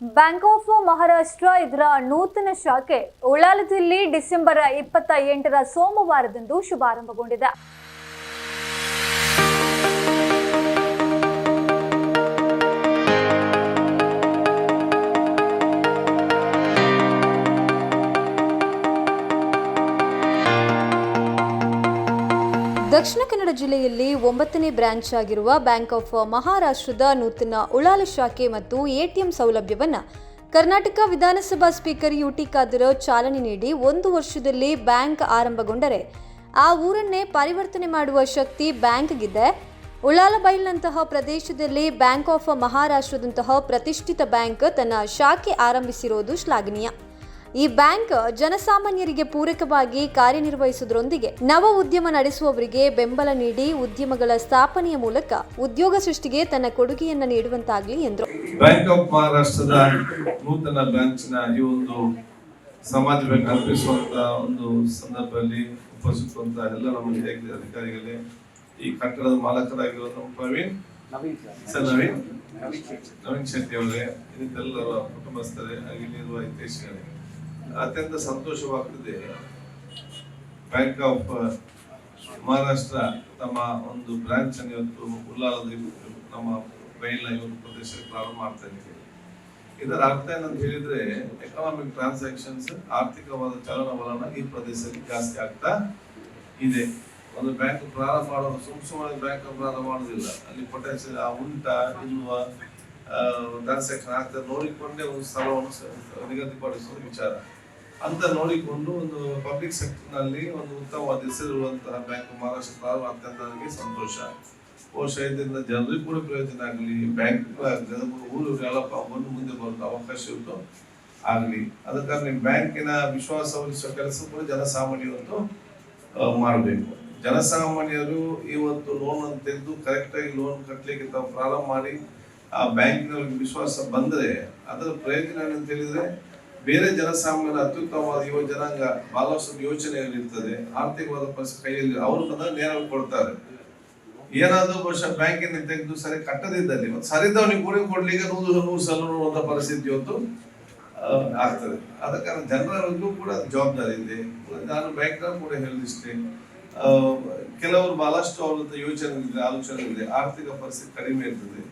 Bank of Maharashtra ಇದರ ನೂತನ ಶಾಖೆ ಉಳ್ಳಾಲದಲ್ಲಿ ಡಿಸೆಂಬರ್ ಇಪ್ಪತ್ತ ಎಂಟರ ಸೋಮವಾರದಂದು ಶುಭಾರಂಭಗೊಂಡಿದೆ. ದಕ್ಷಿಣ ಕನ್ನಡ ಜಿಲ್ಲೆಯಲ್ಲಿ ಒಂಬತ್ತನೇ ಬ್ರಾಂಚ್ ಆಗಿರುವ ಬ್ಯಾಂಕ್ ಆಫ್ ಮಹಾರಾಷ್ಟ್ರದ ನೂತನ ಉಳಾಲ ಶಾಖೆ ಮತ್ತು ಎಟಿಎಂ ಸೌಲಭ್ಯವನ್ನು ಕರ್ನಾಟಕ ವಿಧಾನಸಭಾ ಸ್ಪೀಕರ್ ಯುಟಿ ಖಾದರ್ ಚಾಲನೆ ನೀಡಿ ಒಂದು ವರ್ಷದಲ್ಲಿ ಬ್ಯಾಂಕ್ ಆರಂಭಗೊಂಡರೆ ಆ ಊರನ್ನೇ ಪರಿವರ್ತನೆ ಮಾಡುವ ಶಕ್ತಿ ಬ್ಯಾಂಕ್ಗಿದೆ. ಉಳಾಲಬೈಲ್ನಂತಹ ಪ್ರದೇಶದಲ್ಲಿ ಬ್ಯಾಂಕ್ ಆಫ್ ಮಹಾರಾಷ್ಟ್ರದಂತಹ ಪ್ರತಿಷ್ಠಿತ ಬ್ಯಾಂಕ್ ತನ್ನ ಶಾಖೆ ಆರಂಭಿಸಿರೋದು ಶ್ಲಾಘನೀಯ. ಈ ಬ್ಯಾಂಕ್ ಜನಸಾಮಾನ್ಯರಿಗೆ ಪೂರಕವಾಗಿ ಕಾರ್ಯನಿರ್ವಹಿಸುವುದರೊಂದಿಗೆ ನವ ಉದ್ಯಮ ನಡೆಸುವವರಿಗೆ ಬೆಂಬಲ ನೀಡಿ ಉದ್ಯಮಗಳ ಸ್ಥಾಪನೆಯ ಮೂಲಕ ಉದ್ಯೋಗ ಸೃಷ್ಟಿಗೆ ತನ್ನ ಕೊಡುಗೆಯನ್ನ ನೀಡುವಂತಾಗಲಿ ಎಂದರು. ಬ್ಯಾಂಕ್ ಆಫ್ ಮಹಾರಾಷ್ಟ್ರದ ನೂತನ ಬ್ರಾಂಚ್ನ ಈ ಒಂದು ಸಮಾಜ ಬ್ಯಾಂಕ್ ಅರ್ಪಿಸುವಂತ ಒಂದು ಸಂದರ್ಭದಲ್ಲಿ ಉಪಸ್ಥಿತವಂತ ಎಲ್ಲ ನಮ್ಮ ಹಿರಿಯ ಅಧಿಕಾರಿಗಳೇ, ಈ ಕಟ್ಟಡದ ಮಾಲಕರಾಗಿರುವ ಪ್ರವೀಣ್, ಸರ್ ನವೀನ್ ಶೆಟ್ಟಿ ಅವರೇ ಇದಕ್ಕೆಲ್ಲರ ಕುಟುಂಬಸ್ಥರೇ, ಹಾಗೆ ಹಿತೈಷಿಗಳೇ. ಅತ್ಯಂತ ಸಂತೋಷವಾಗ್ತದೆ. ಬ್ಯಾಂಕ್ ಆಫ್ ಮಹಾರಾಷ್ಟ್ರ ತಮ್ಮ ಒಂದು ಬ್ರಾಂಚ್ ಅನ್ನು ಇವತ್ತು ಉಲ್ಲಾಲದ ನಮ್ಮ ಬೈಲ್ನ ಇವತ್ತು ಪ್ರದೇಶಕ್ಕೆ ಪ್ರಾರಂಭ ಮಾಡ್ತಾ ಇದ್ದೀವಿ. ಇದರ ಅರ್ಥ ಏನಂತ ಹೇಳಿದ್ರೆ ಎಕನಾಮಿಕ್ ಟ್ರಾನ್ಸಾಕ್ಷನ್ಸ್ ಆರ್ಥಿಕವಾದ ಚಲನವಲನ ಈ ಪ್ರದೇಶದಲ್ಲಿ ಜಾಸ್ತಿ ಆಗ್ತಾ ಇದೆ. ಒಂದು ಬ್ಯಾಂಕ್ ಪ್ರಾರಂಭ ಮಾಡೋ ಸುಮ್ ಸುಮ್ಮನೆ ಬ್ಯಾಂಕ್ ಪ್ರಾರಂಭ ಮಾಡೋದಿಲ್ಲ ಅಲ್ಲಿ ಪೊಟೆನ್ಶಿಯಲ್ ಉಂಟ, ಇಲ್ವಾ ಟ್ರಾನ್ಸಾಕ್ಷನ್ ಆಗ್ತದೆ ನೋಡಿಕೊಂಡೇ ಒಂದು ಸ್ಥಳವನ್ನು ನಿಗದಿಪಡಿಸುವ ವಿಚಾರ. ಅಂತ ನೋಡಿಕೊಂಡು ಒಂದು ಪಬ್ಲಿಕ್ ಸೆಕ್ಟರ್ನಲ್ಲಿ ಒಂದು ಉತ್ತಮವಾದ ಹೆಸರಿರುವಂತಹ ಬ್ಯಾಂಕ್ ಮಹಾರಾಷ್ಟ್ರ ಅತ್ಯಂತ ನನಗೆ ಸಂತೋಷ. ಬಹುಶಃ ಇದರಿಂದ ಜನರಿಗೂ ಕೂಡ ಪ್ರಯೋಜನ ಆಗಲಿ ಬ್ಯಾಂಕ್ ಊರು ಡೆವಲಪ್ ಆಗುವುದು ಮುಂದೆ ಬರುವ ಅವಕಾಶ ಇತ್ತು ಆಗಲಿ. ಅದಕ್ಕಾಗಿ ಬ್ಯಾಂಕಿನ ವಿಶ್ವಾಸ ಉಳಿಸುವ ಕೆಲಸ ಕೂಡ ಜನಸಾಮಾನ್ಯರು ಮಾಡಬೇಕು. ಜನಸಾಮಾನ್ಯರು ಇವತ್ತು ಲೋನ್ ಅಂತ ತೆಗೆದು ಕರೆಕ್ಟ್ ಆಗಿ ಲೋನ್ ಕಟ್ಟಲಿಕ್ಕೆ ತಾವು ಪ್ರಾರಂಭ ಮಾಡಿ, ಆ ಬ್ಯಾಂಕಿನವ್ರಿಗೆ ವಿಶ್ವಾಸ ಬಂದರೆ ಅದರ ಪ್ರಯೋಜನ ಏನಂತ ಹೇಳಿದ್ರೆ ಬೇರೆ ಜನಸಾಮಾನ್ಯರ ಅತ್ಯುತ್ತಮವಾದ ಯುವ ಜನಾಂಗ ಬಹಳಷ್ಟು ಯೋಚನೆಗಳಿರ್ತದೆ ಆರ್ಥಿಕವಾದ ಪರಿಸ್ಥಿತಿ ಕೈಯಲ್ಲಿ ಅವರು ಅದನ್ನು ನೇರವಾಗಿ ಕೊಡ್ತಾರೆ. ಏನಾದ್ರೂ ಬಹುಶಃ ಬ್ಯಾಂಕಿನ ತೆಗೆದು ಸರಿ ಕಟ್ಟದಿದ್ದಲ್ಲಿ ಮತ್ತು ಸರಿದವನಿಗೆ ಕೂಡ ಕೊಡ್ಲಿಕ್ಕೆ ನೂರು ನೂರು ಸಲ ನೋಡುವಂತ ಪರಿಸ್ಥಿತಿ ಆ, ಆಗ್ತದೆ. ಆದ ಕಾರಣ ಜನರಲ್ಲೂ ಕೂಡ ಜವಾಬ್ದಾರಿ ಇದೆ. ನಾನು ಬ್ಯಾಂಕ್ ಕೂಡ ಹೇಳಿದಿಷ್ಟೇ. ಕೆಲವರು ಬಹಳಷ್ಟು ಅವ್ರ ಯೋಚನೆ ಇದೆ ಆಲೋಚನೆ ಇದೆ. ಆರ್ಥಿಕ ಪರಿಸ್ಥಿತಿ ಕಡಿಮೆ ಇರ್ತದೆ.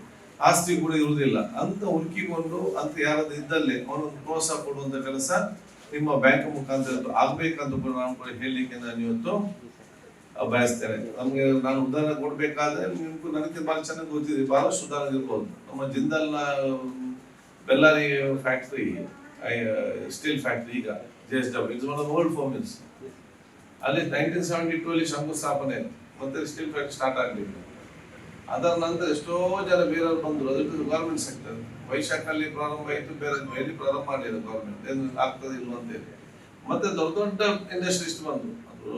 ಆಸ್ತಿ ಕೂಡ ಇರುವುದಿಲ್ಲ. ಅಂತ ಹುಡುಕಿಕೊಂಡು ಅಂತ ಯಾರಾದ್ರೂ ಇದ್ದಲ್ಲಿ ಅವನೊಂದು ಪ್ರೋತ್ಸಾಹ ಕೊಡುವಂತ ಕೆಲಸ ನಿಮ್ಮ ಬ್ಯಾಂಕ್ ಮುಖಾಂತರ ಆಗ್ಬೇಕಂತ ಕೂಡ ನಾನು ಕೂಡ ಹೇಳಲಿಕ್ಕೆ ನಾನು ಇವತ್ತು ಬಯಸ್ತೇನೆ. ನಮ್ಗೆ ನಾನು ಉದಾಹರಣೆ ಕೊಡ್ಬೇಕಾದ್ರೆ ನಿಮ್ಗೂ ನನಗೆ ಬಹಳ ಚೆನ್ನಾಗಿ ಗೊತ್ತಿದೆ, ಬಹಳಷ್ಟು ಉದಾಹರಣೆ ಇರ್ಬೋದು. ನಮ್ಮ ಜಿಂದಾಲ್ನ ಬೆಲ್ಲಾರಿ ಫ್ಯಾಕ್ಟ್ರಿ ಸ್ಟೀಲ್ ಫ್ಯಾಕ್ಟ್ರಿ ಈಗ J S W it's one of old four mills ಅಲ್ಲಿ ನೈನ್ಟೀನ್ ಸೆವೆಂಟಿ ಟೂ ಅಲ್ಲಿ ಶಂಕುಸ್ಥಾಪನೆ. ಮತ್ತೆ ಸ್ಟೀಲ್ ಫ್ಯಾಕ್ಟ್ರಿ ಸ್ಟಾರ್ಟ್ ಆಗಲಿಲ್ಲ ಅದರ ನಂತರ ಎಷ್ಟೋ ಜನ ಬೇರೆಯವರು ಬಂದರು. ಅದಕ್ಕೆ ಗೌರ್ಮೆಂಟ್ ಸೆಕ್ಟರ್ ವೈಶಾಖಲ್ಲಿ ಪ್ರಾರಂಭ ಆಯಿತು, ಬೇರೆ ಎಲ್ಲಿ ಪ್ರಾರಂಭ ಮಾಡಲಿಲ್ಲ ಗೌರ್ಮೆಂಟ್ ಏನು ಆಗ್ತದೆ ಇಲ್ಲ ಅಂತೇಳಿ ಮತ್ತೆ ದೊಡ್ಡ ದೊಡ್ಡ ಇಂಡಸ್ಟ್ರಿಸ್ಟ್ ಬಂದು ಅದು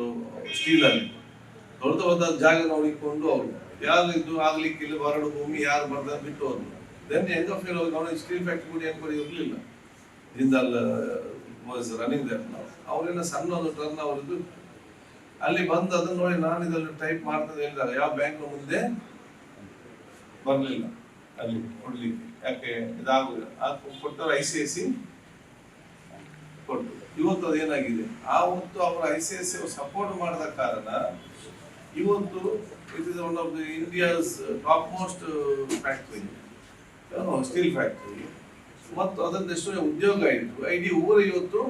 ಸ್ಟೀಲ್ ಅಲ್ಲಿ. ದೊಡ್ಡ ದೊಡ್ಡ ಜಾಗ ನೋಡಿಕೊಂಡು ಅವರು. ಯಾರು ಇದು ಆಗ್ಲಿಕ್ಕಿಲ್ಲ ಬರಡು ಭೂಮಿ ಯಾರು ಬರ್ತಾರೆ ಬಿಟ್ಟು ಅವರು ದೆನ್ ಹೆಂಗ ಫೀಲ್ ಹೋಗಿ ಅವನಿಗೆ ಸ್ಟೀಲ್ ಫ್ಯಾಕ್ಟ್ರಿ ಏನು ಕೂಡ ಇರಲಿಲ್ಲ ಜಿಂದಾಲ್ ವಾಸ್ ರನ್ನಿಂಗ್ ದಟ್ ನಾವು ಅವರೆಲ್ಲ ಸಣ್ಣ ಒಂದು ಟರ್ನ್ ಅವರದ್ದು. ಅಲ್ಲಿ ಬಂದು ಅದನ್ನ ನೋಡಿ ನಾನು ಇದನ್ನು ಟೈಪ್ ಮಾಡ್ತದೆ ಹೇಳಿದಾಗ ಯಾವ ಬ್ಯಾಂಕ್ ಮುಂದೆ ಬರ್ಲಿಲ್ಲ. ಅಲ್ಲಿ ಕೊಡ್ಲಿಕ್ಕೆ. ಯಾಕೆ? ಇದಾಗುದಿಲ್ಲ. ಅದು ಕೊಟ್ಟವ್ರು ಐ ಸಿ ಐ ಸಿ ಕೊಟ್ಟರು ಇವತ್ತು ಅದೇನಾಗಿದೆ? ಆ ಹೊತ್ತು ಅವರ I C I C support ಮಾಡಿದ ಕಾರಣ ಇವತ್ತು it is one of the India's top most factory steel factory ಮತ್ತು ಅದರಿಂದ ಎಷ್ಟೋ ಉದ್ಯೋಗ ಇತ್ತು. ಇಡೀ ಊರು ಇವತ್ತು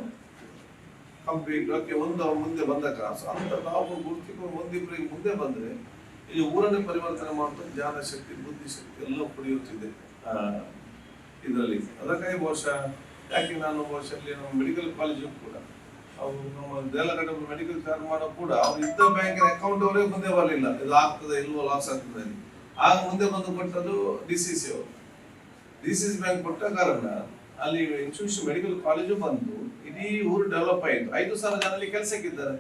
ಕಂಪ್ಲೀಟ್ ಒಂದು ಮುಂದೆ ಬಂದ ಕಾಸು ಅಂತ ನಾವು ಗುರುತಿಕೊಂಡು ಒಂದಿಬ್ಬರಿಗೆ ಮುಂದೆ ಬಂದ್ರೆ ಈ ಊರನ್ನೇ ಪರಿವರ್ತನೆ ಮಾಡ್ತಾ ಜ್ಞಾನ ಶಕ್ತಿ, ಬುದ್ಧಿ ಶಕ್ತಿ ಎಲ್ಲ ಪಡೆಯುತ್ತಿದೆ. ಇದರಲ್ಲಿ. ಅದಕ್ಕಾಗಿ ಬಹುಶಃ ಯಾಕೆ ನಾನು ಬಹುಶಃ ಇಲ್ಲಿ ನಮ್ಮ ಮೆಡಿಕಲ್ ಕಾಲೇಜು ಕೂಡ, ಅವರು ನಮ್ಮ ದೇಲಗಡೆ ಮೆಡಿಕಲ್ ಚಾರ್ಜ್ ಮಾಡೋ ಕೂಡ ಅವ್ರು ಇದ್ದ ಬ್ಯಾಂಕಿನ ಅಕೌಂಟ್ ಅವರೇ ಮುಂದೆ ಬರಲಿಲ್ಲ. ಇದು ಆಗ್ತದೆ ಇಲ್ವೋ ಲಾಸ್ ಆಗ್ತದೆ. ಆಗ ಮುಂದೆ ಬಂದು ಕೊಟ್ಟದ್ದು ಡಿ ಸಿ ಸಿ ಅವರು. ಡಿ ಸಿ ಸಿ ಬ್ಯಾಂಕ್ ಕೊಟ್ಟ ಕಾರಣ, ಅಲ್ಲಿ ಇನ್ಸ್ಟಿಟ್ಯೂಷನ್ ಮೆಡಿಕಲ್ ಕಾಲೇಜು ಬಂದು ಇಡೀ ಊರು ಡೆವಲಪ್ ಆಯಿತು. ಐದು ಸಾವಿರ ಜನ ಕೆಲಸಕ್ಕಿದ್ದಾರೆ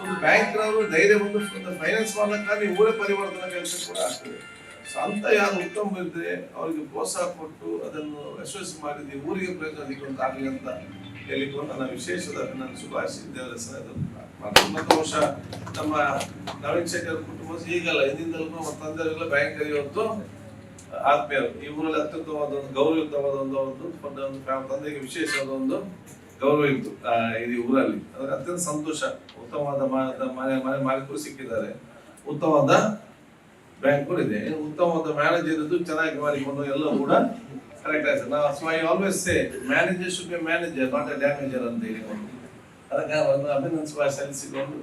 ಒಂದು ಬ್ಯಾಂಕ್ನವರು ಧೈರ್ಯ ಬಂದು ಫೈನಾನ್ಸ್ ಮಾಡ್ಲಿಕ್ಕೆ ಊರೇ ಪರಿವರ್ತನೆ ಕೆಲಸ ಕೂಡ ಆಗ್ತದೆ. ಸೊ ಅಂತ ಯಾರು ಉತ್ತಮ ಇದ್ರೆ ಅವರಿಗೆ ಪ್ರೋತ್ಸಾಹ ಕೊಟ್ಟು ಅದನ್ನು ಯಶಸ್ವಿ ಮಾಡಿದ್ವಿ ಊರಿಗೆ ಪ್ರಯೋಜನ ಆಗಲಿ ಅಂತ ಹೇಳಿಕೊಂಡು ನನ್ನ ವಿಶೇಷದ ನನ್ನ ಶುಭಾಶಯ. ಅದನ್ನು ಮಾಡ್ತೀನಿ. ನಮ್ಮ ನವೀನ್ ಶೇಖರ್ ಕುಟುಂಬ ಈಗಲ್ಲ, ಹಿಂದಿಂದಲೂ ನಮ್ಮ ತಂದೆಯವರೆಲ್ಲ ಬ್ಯಾಂಕ್ ಇವತ್ತು ಆತ್ಮೀಯರು. ಈ ಊರಲ್ಲಿ ಅತ್ಯುತ್ತಮವಾದ ಒಂದು, ಗೌರವಯುತವಾದ ಒಂದು ಒಂದು ತಂದೆಗೆ ವಿಶೇಷವಾದ ಒಂದು ಗೌರವ ಇತ್ತು ಈ ಊರಲ್ಲಿ. ಅಂದ್ರೆ ಅತ್ಯಂತ ಸಂತೋಷ. ಉತ್ತಮವಾದ ಮಾಲೀಕರು ಸಿಕ್ಕಿದ್ದಾರೆ. ಉತ್ತಮವಾದ ಬ್ಯಾಂಕ್ ಇದೆ. ಉತ್ತಮವಾದ ಮ್ಯಾನೇಜರ್ ಇದ್ದು ಚೆನ್ನಾಗಿ ಮಾಡಿಕೊಂಡು ಎಲ್ಲ ಕೂಡ ಕರೆಕ್ಟ್ ಆಯ್ತು. ನಾವು so always say manager should be manager not a damager ಅಂತ ಹೇಳಿಕೊಂಡು. ಅದಕ್ಕೆ ಅಭಿನಂದಿಸುವ ಸಲ್ಲಿಸಿಕೊಂಡು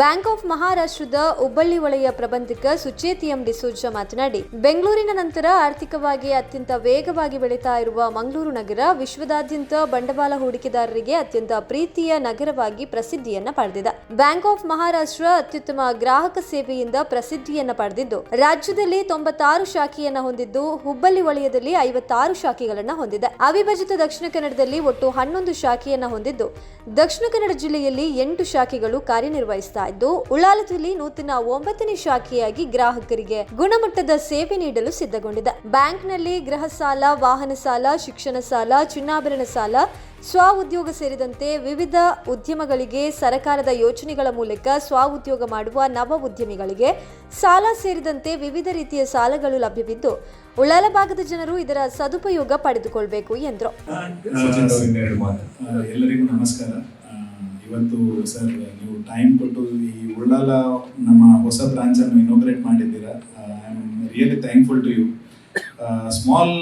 ಬ್ಯಾಂಕ್ ಆಫ್ ಮಹಾರಾಷ್ಟ್ರದ ಹುಬ್ಬಳ್ಳಿ ವಲಯ ಪ್ರಬಂಧಕ ಸುಚೇತ್ ಎಂ ಡಿಸೋಜ ಮಾತನಾಡಿ, ಬೆಂಗಳೂರಿನ ನಂತರ ಆರ್ಥಿಕವಾಗಿ ಅತ್ಯಂತ ವೇಗವಾಗಿ ಬೆಳೀತಾ ಇರುವ ಮಂಗಳೂರು ನಗರ ವಿಶ್ವದಾದ್ಯಂತ ಬಂಡವಾಳ ಹೂಡಿಕೆದಾರರಿಗೆ ಅತ್ಯಂತ ಪ್ರೀತಿಯ ನಗರವಾಗಿ ಪ್ರಸಿದ್ಧಿಯನ್ನ ಪಡೆದಿದೆ. ಬ್ಯಾಂಕ್ ಆಫ್ ಮಹಾರಾಷ್ಟ್ರ ಅತ್ಯುತ್ತಮ ಗ್ರಾಹಕ ಸೇವೆಯಿಂದ ಪ್ರಸಿದ್ಧಿಯನ್ನ ಪಡೆದಿದ್ದು, ರಾಜ್ಯದಲ್ಲಿ ತೊಂಬತ್ತಾರು ಶಾಖೆಯನ್ನ ಹೊಂದಿದ್ದು, ಹುಬ್ಬಳ್ಳಿ ವಲಯದಲ್ಲಿ ಐವತ್ತಾರು ಶಾಖೆಗಳನ್ನ ಹೊಂದಿದೆ. ಅವಿಭಜಿತ ದಕ್ಷಿಣ ಕನ್ನಡದಲ್ಲಿ ಒಟ್ಟು ಹನ್ನೊಂದು ಶಾಖೆಯನ್ನ ಹೊಂದಿದ್ದು, ದಕ್ಷಿಣ ಕನ್ನಡ ಜಿಲ್ಲೆಯಲ್ಲಿ ಎಂಟು ಶಾಖೆಗಳು ಕಾರ್ಯನಿರ್ವಹಿಸ್ತಾ ಇದ್ದು ಉಳ್ಳಾಲದಲ್ಲಿ ನೂತನ ಒಂಬತ್ತನೇ ಶಾಖೆಯಾಗಿ ಗ್ರಾಹಕರಿಗೆ ಗುಣಮಟ್ಟದ ಸೇವೆ ನೀಡಲು ಸಿದ್ಧಗೊಂಡಿದೆ ಬ್ಯಾಂಕ್ನಲ್ಲಿ ಗೃಹ ಸಾಲ ವಾಹನ ಸಾಲ ಶಿಕ್ಷಣ ಸಾಲ ಚಿನ್ನಾಭರಣ ಸಾಲ ಸ್ವ ಉದ್ಯೋಗ ಸೇರಿದಂತೆ ವಿವಿಧ ಉದ್ಯಮಗಳಿಗೆ ಸರಕಾರದ ಯೋಜನೆಗಳ ಮೂಲಕ ಸ್ವ ಉದ್ಯೋಗ ಮಾಡುವ ನವ ಉದ್ಯಮಿಗಳಿಗೆ ಸಾಲ ಸೇರಿದಂತೆ ವಿವಿಧ ರೀತಿಯ ಸಾಲಗಳು ಲಭ್ಯವಿದ್ದು ಉಳ್ಳಾಲ ಭಾಗದ ಜನರು ಇದರ ಸದುಪಯೋಗ ಪಡೆದುಕೊಳ್ಳಬೇಕು ಎಂದರು ಇವತ್ತು ಸರ್ ನೀವು ಟೈಮ್ ಕೊಟ್ಟು ಈ ಉಳ್ಳಾಲ ನಮ್ಮ ಹೊಸ ಬ್ರಾಂಚ್ ಅನ್ನು ಇನೋಗ್ರೇಟ್ ಮಾಡಿದ್ದೀರಾ I am really thankful to you small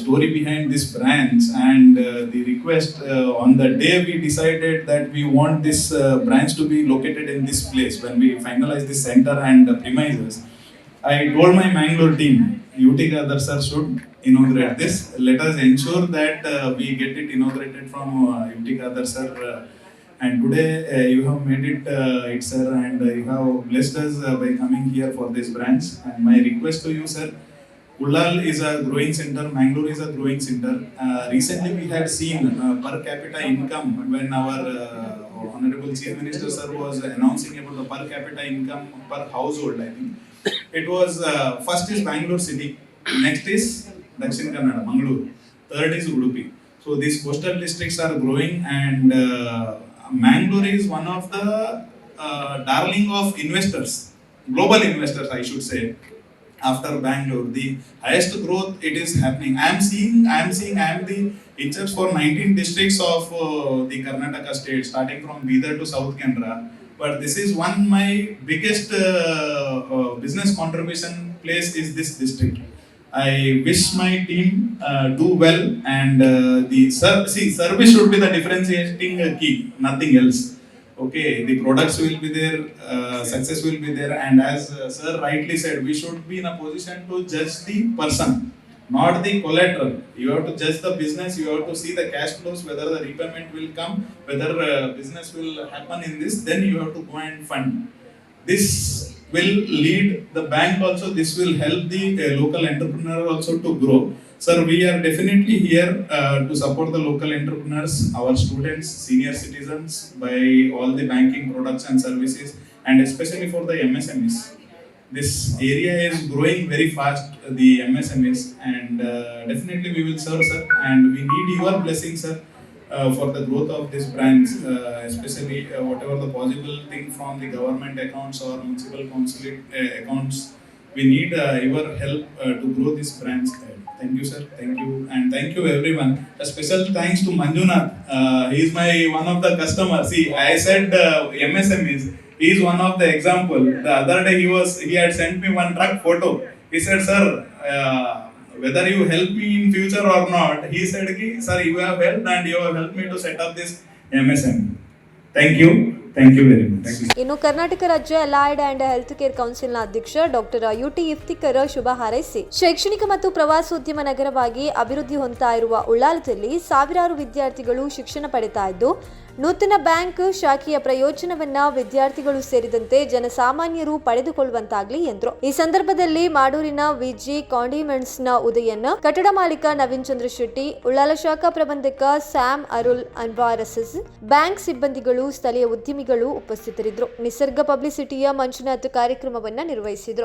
story behind this branch and the request on the day we decided that we want this branch to be located in this place when we finalise this centre and premises I told my Mangalore team, UT Gadar sir should inaugurate this. Let us ensure that uh, we get it inaugurated from uh, UT Gadar sir. Uh, and today uh, you have made it, uh, it sir, and you have blessed us uh, by coming here for this branch. And my request to you, sir, Ullal is a growing center, Mangalore is a growing center. Uh, recently, we had seen uh, per capita income when our uh, Honorable Chief Minister sir was announcing about the per capita income per household. I think it was uh, first is Bangalore city, next is Dakshin Kannada, Mangalore, third is Udupi. So these coastal districts are growing, and uh, Mangalore is one of the uh, darling of investors, global investors, I should say after Bangalore. The highest growth it is happening. I am seeing, I am seeing, I am the in for 19 districts of uh, the Karnataka state, starting from Bidar to South Canara. But this is one my biggest uh, uh, business contribution place is this district. I wish my team uh, do well and uh, the ser- see service should be the differentiating uh, key, nothing else. Okay, the products will be there, uh, success will be there, and as uh, sir rightly said, we should be in a position to judge the person, not the collateral. You have to judge the business. You have to see the cash flows, whether the repayment will come, whether uh, business will happen in this. Then you have to go and fund. This will lead the bank also. This will help the uh, local entrepreneur also to grow. Sir, we are definitely here uh, to support the local entrepreneurs, our students, senior citizens by all the banking products and services, and especially for the MSMEs. This area is growing very fast, the MSMEs, and uh, definitely we will serve, sir. And we need your blessing, sir, for the growth of these brands, uh, especially uh, whatever the possible thing from the government accounts or municipal council uh, accounts. We need uh, your help uh, to grow these brands. Thank you, sir. Thank you, and thank you, everyone. A special thanks to Manjunath. Uh, he is my one of the customers. See, I said uh. He is one of the example. The other day he was he had sent me one truck photo. He said, sir. Uh, whether you help me in future or not he said sir you have helped and you have helped me to set up this msm thank you. ಇನ್ನು ಕರ್ನಾಟಕ ರಾಜ್ಯ allied and health care ಕೌನ್ಸಿಲ್ನ ಅಧ್ಯಕ್ಷ doctor U T Iftikhar ಶುಭ ಹಾರೈಸಿ. ಶೈಕ್ಷಣಿಕ ಮತ್ತು ಪ್ರವಾಸೋದ್ಯಮ ನಗರವಾಗಿ ಅಭಿವೃದ್ಧಿ ಹೊಂದುತ್ತಿರುವ ಉಳ್ಳಾಲದಲ್ಲಿ ಸಾವಿರಾರು ವಿದ್ಯಾರ್ಥಿಗಳು ಶಿಕ್ಷಣ ಪಡೆತಾ ಇದ್ದು ನೂತನ ಬ್ಯಾಂಕ್ ಶಾಖೆಯ ಪ್ರಯೋಜನವನ್ನ ವಿದ್ಯಾರ್ಥಿಗಳು ಸೇರಿದಂತೆ ಜನಸಾಮಾನ್ಯರು ಪಡೆದುಕೊಳ್ಳುವಂತಾಗ್ಲಿ ಎಂದರು. ಈ ಸಂದರ್ಭದಲ್ಲಿ ಮಾಡೂರಿನ ವಿಜಿ ಕಾಂಡಿಮೆಂಟ್ಸ್ನ ಉದಯನ್, ಕಟ್ಟಡ ಮಾಲೀಕ ನವೀನ್ ಚಂದ್ರ ಶೆಟ್ಟಿ, ಉಳ್ಳಾಲ ಶಾಖಾ ಪ್ರಬಂಧಕ ಸ್ಯಾಮ್ ಅರುಲ್ ಅನ್ವಾರಸಸ್, ಬ್ಯಾಂಕ್ ಸಿಬ್ಬಂದಿಗಳು, ಸ್ಥಳೀಯ ಉದ್ಯಮಿಗಳು ಉಪಸ್ಥಿತರಿದ್ದರು ನಿಸರ್ಗ ಪಬ್ಲಿಸಿಟಿಯ ಮಂಜುನಾಥ್ ಕಾರ್ಯಕ್ರಮವನ್ನ ನಿರ್ವಹಿಸಿದರು.